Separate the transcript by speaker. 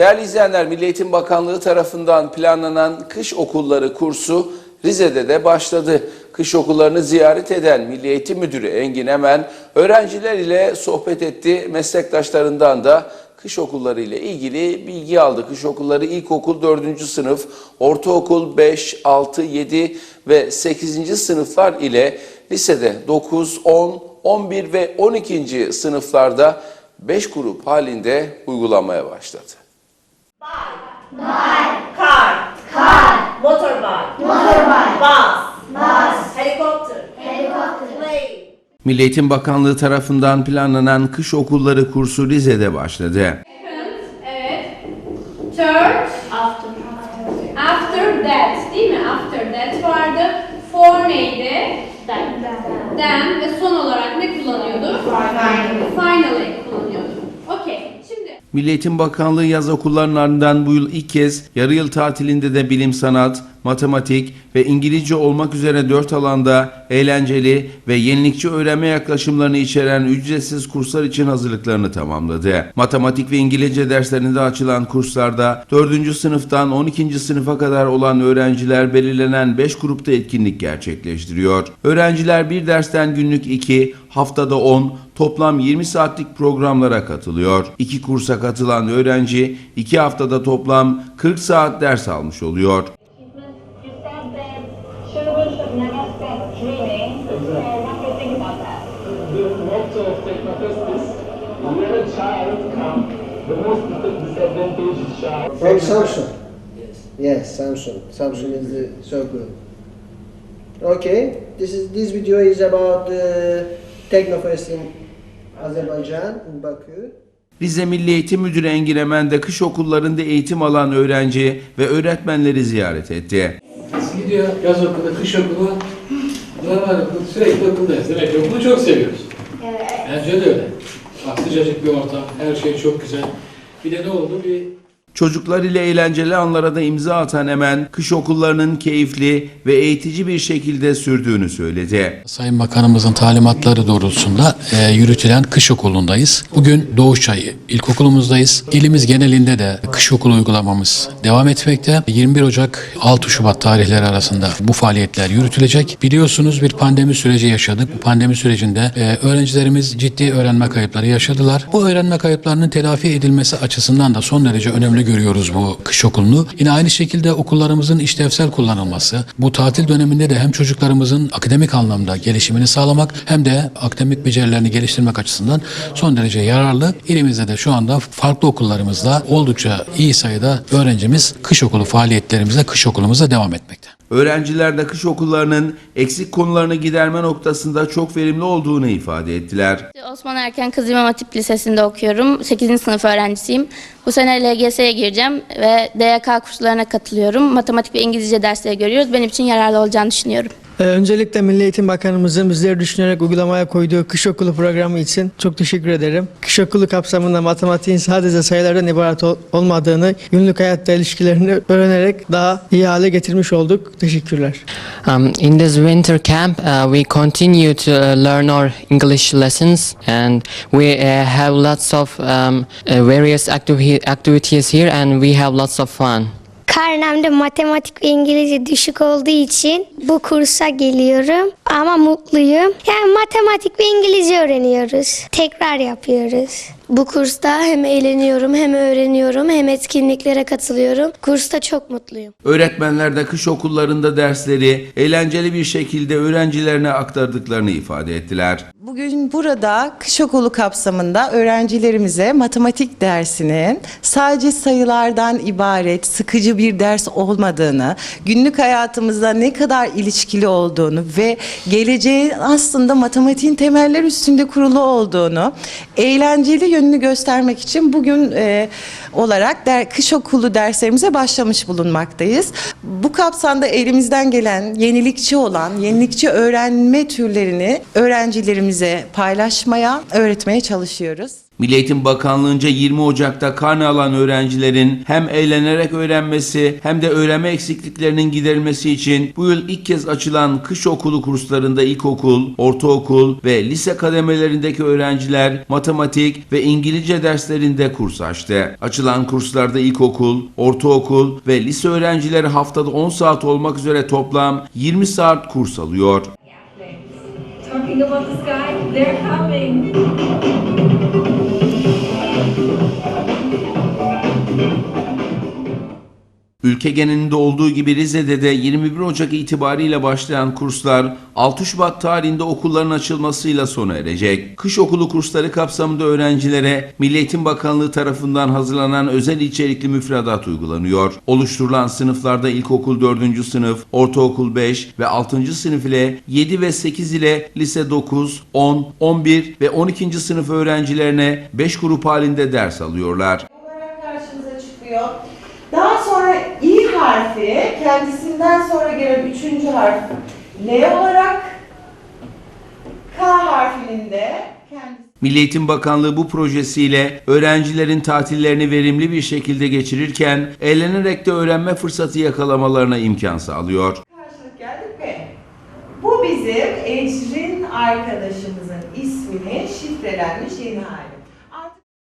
Speaker 1: Değerli izleyenler, Milli Eğitim Bakanlığı tarafından planlanan kış okulları kursu Rize'de de başladı. Kış okullarını ziyaret eden Milli Eğitim Müdürü Engin Emen, öğrenciler ile sohbet etti. Meslektaşlarından da kış okulları ile ilgili bilgi aldı. Kış okulları ilkokul 4. sınıf, ortaokul 5, 6, 7 ve 8. sınıflar ile lisede 9, 10, 11 ve 12. sınıflarda 5 grup halinde uygulanmaya başladı.
Speaker 2: Car, car, motorbike, motorbike, bus, bus, helicopter, helicopter, plane.
Speaker 1: Milli Eğitim Bakanlığı tarafından planlanan kış okulları kursu Rize'de başladı.
Speaker 3: Evet. Church. After. After that değil mi? After that vardı. For neydi? Then. Then ve son olarak ne kullanıyordu? Finally. Finally kullanıyordu.
Speaker 1: Milli Eğitim Bakanlığı yaz okullarından bu yıl ilk kez yarı yıl tatilinde de bilim sanat, matematik ve İngilizce olmak üzere dört alanda eğlenceli ve yenilikçi öğrenme yaklaşımlarını içeren ücretsiz kurslar için hazırlıklarını tamamladı. Matematik ve İngilizce derslerinde açılan kurslarda 4. sınıftan 12. sınıfa kadar olan öğrenciler belirlenen 5 grupta etkinlik gerçekleştiriyor. Öğrenciler bir dersten günlük 2, haftada 10, toplam 20 saatlik programlara katılıyor. İki kursa katılan öğrenci 2 haftada toplam 40 saat ders almış oluyor.
Speaker 4: The most disadvantaged child.
Speaker 5: From Samsung. Yes, Samsung. Samsung is the, so good. Okay, this is this video is about the Technofest in Azerbaijan in Baku.
Speaker 1: Rize Milli Eğitim Müdürü Engin Emen de kış okullarında eğitim alan öğrenci ve öğretmenleri ziyaret etti.
Speaker 6: Gidiyor yaz okulu, kış okulu, normal okul, sürekli okuldayız. Demek ki okulu çok seviyoruz. Bence de öyle. Sıcacık bir ortam, her şey çok güzel. Bir de ne oldu? Bir
Speaker 1: Çocuklar ile eğlenceli anlara da imza atan Emen, kış okullarının keyifli ve eğitici bir şekilde sürdüğünü söyledi.
Speaker 6: Sayın Bakanımızın talimatları doğrultusunda e, yürütülen kış okulundayız. Bugün Doğuşçay İlkokulumuzdayız. İlimiz genelinde de kış okulu uygulamamız devam etmekte. 21 Ocak 6 Şubat tarihleri arasında bu faaliyetler yürütülecek. Biliyorsunuz bir pandemi süreci yaşadık. Bu pandemi sürecinde e, öğrencilerimiz ciddi öğrenme kayıpları yaşadılar. Bu öğrenme kayıplarının telafi edilmesi açısından da son derece önemli görüyoruz bu kış okulunu. Yine aynı şekilde okullarımızın işlevsel kullanılması, bu tatil döneminde de hem çocuklarımızın akademik anlamda gelişimini sağlamak hem de akademik becerilerini geliştirmek açısından son derece yararlı. İlimizde de şu anda farklı okullarımızda oldukça iyi sayıda öğrencimiz kış okulu faaliyetlerimize, kış okulumuza devam etmekte.
Speaker 1: Öğrenciler de kış okullarının eksik konularını giderme noktasında çok verimli olduğunu ifade ettiler.
Speaker 7: Osman Erken Kız İmam Hatip Lisesi'nde okuyorum. 8. sınıf öğrencisiyim. Bu sene LGS'ye gireceğim ve DYK kurslarına katılıyorum. Matematik ve İngilizce dersleri görüyoruz. Benim için yararlı olacağını düşünüyorum.
Speaker 8: Ee, Öncelikle Milli Eğitim Bakanımızın bizleri düşünerek uygulamaya koyduğu kış okulu programı için çok teşekkür ederim. Kış okulu kapsamında matematiğin sadece sayılardan ibaret ol- olmadığını, günlük hayatta ilişkilerini öğrenerek daha iyi hale getirmiş olduk. Teşekkürler.
Speaker 9: Um, in this winter camp, uh, we continue to uh, learn our English lessons, and we uh, have lots of um, uh, various activi- activities here, and we have lots of fun.
Speaker 10: Karnemde matematik ve İngilizce düşük olduğu için bu kursa geliyorum ama mutluyum. Yani matematik ve İngilizce öğreniyoruz. Tekrar yapıyoruz. Bu kursta hem eğleniyorum hem öğreniyorum hem etkinliklere katılıyorum. Kursta çok mutluyum.
Speaker 1: Öğretmenler de kış okullarında dersleri eğlenceli bir şekilde öğrencilerine aktardıklarını ifade ettiler.
Speaker 11: Bugün burada kış okulu kapsamında öğrencilerimize matematik dersinin sadece sayılardan ibaret sıkıcı bir ders olmadığını, günlük hayatımızda ne kadar ilişkili olduğunu ve geleceğin aslında matematiğin temeller üstünde kurulu olduğunu, eğlenceli yönünü göstermek için bugün e, olarak der, kış okulu derslerimize başlamış bulunmaktayız. Bu kapsamda elimizden gelen yenilikçi olan, yenilikçi öğrenme türlerini öğrencilerimize paylaşmaya, öğretmeye çalışıyoruz.
Speaker 1: Milli Eğitim Bakanlığı'nca 20 Ocak'ta karne alan öğrencilerin hem eğlenerek öğrenmesi hem de öğrenme eksikliklerinin giderilmesi için bu yıl ilk kez açılan kış okulu kurslarında ilkokul, ortaokul ve lise kademelerindeki öğrenciler matematik ve İngilizce derslerinde kurs açtı. Açılan kurslarda ilkokul, ortaokul ve lise öğrencileri haftada 10 saat olmak üzere toplam 20 saat kurs alıyor.
Speaker 2: Talking
Speaker 1: Ülke genelinde olduğu gibi Rize'de de 21 Ocak itibariyle başlayan kurslar 6 Şubat tarihinde okulların açılmasıyla sona erecek. Kış okulu kursları kapsamında öğrencilere Milli Eğitim Bakanlığı tarafından hazırlanan özel içerikli müfredat uygulanıyor. Oluşturulan sınıflarda ilkokul 4. sınıf, ortaokul 5 ve 6. sınıf ile 7 ve 8 ile lise 9, 10, 11 ve 12. sınıf öğrencilerine 5 grup halinde ders alıyorlar.
Speaker 11: olarak karşımıza çıkıyor. Daha sonra İ harfi kendisinden sonra gelen üçüncü harf L olarak K harfinin de kendisi
Speaker 1: Milli Eğitim Bakanlığı bu projesiyle öğrencilerin tatillerini verimli bir şekilde geçirirken eğlenerek de öğrenme fırsatı yakalamalarına imkan sağlıyor.
Speaker 11: karşılık geldik ve bu bizim Ecrin arkadaşımızın isminin şifrelenmiş yeni hali.